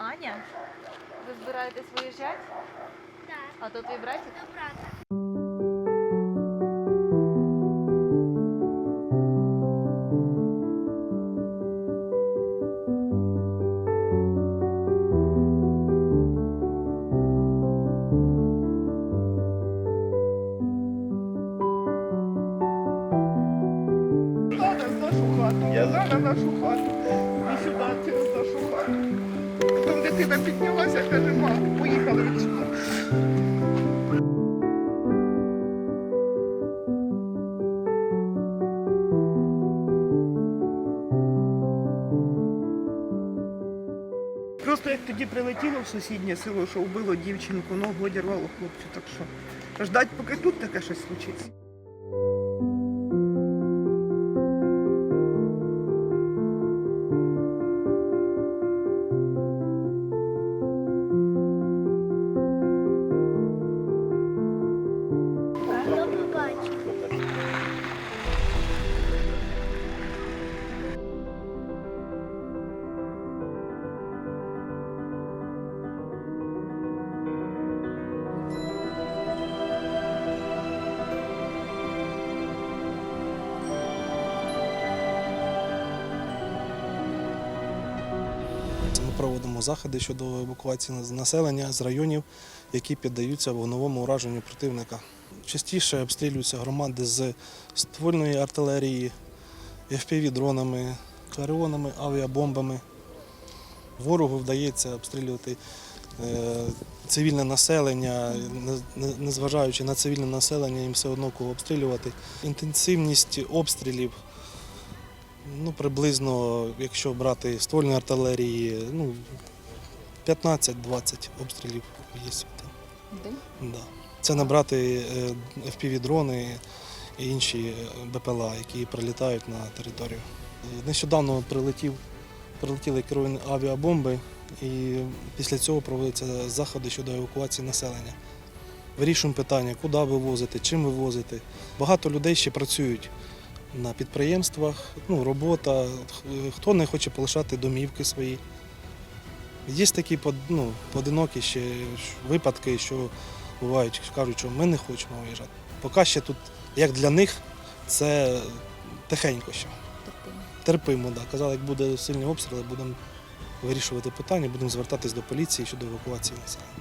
Аня, ви збираєтесь виїжджати? Так, А то твій братик? до брата. Зараз нашу хату. Я зараз нашу хату. І сюди через нашу хату. Дитина піднялася, каже, мам, поїхали відсюди. Просто як тоді прилетіло в сусіднє село, що вбило дівчинку, ногу одірвало хлопцю, так що ждать, поки тут таке щось случиться. Проводимо заходи щодо евакуації населення з районів, які піддаються вогновому ураженню противника. Частіше обстрілюються громади з ствольної артилерії, FPV-дронами, каріонами, авіабомбами. Ворогу вдається обстрілювати е, цивільне населення, не- не- незважаючи на цивільне населення, їм все одно кого обстрілювати. Інтенсивність обстрілів Ну, приблизно, якщо брати ствольної артилерії, ну, 15-20 обстрілів є. Да. Це набрати FPV-дрони і інші е, БПЛА, які прилітають на територію. Е, Нещодавно прилетів, прилетіли керовані авіабомби, і після цього проводяться заходи щодо евакуації населення. Вирішуємо питання, куди вивозити, чим вивозити. Багато людей ще працюють на підприємствах, ну, робота, хто не хоче полишати домівки свої. Є такі ну, поодинокі ще випадки, що бувають, кажуть, що ми не хочемо виїжджати. Поки ще тут, як для них, це тихенько ще. Терпимо. Терпимо, да. Казали, як буде сильні обстріли, будемо вирішувати питання, будемо звертатись до поліції щодо евакуації населення.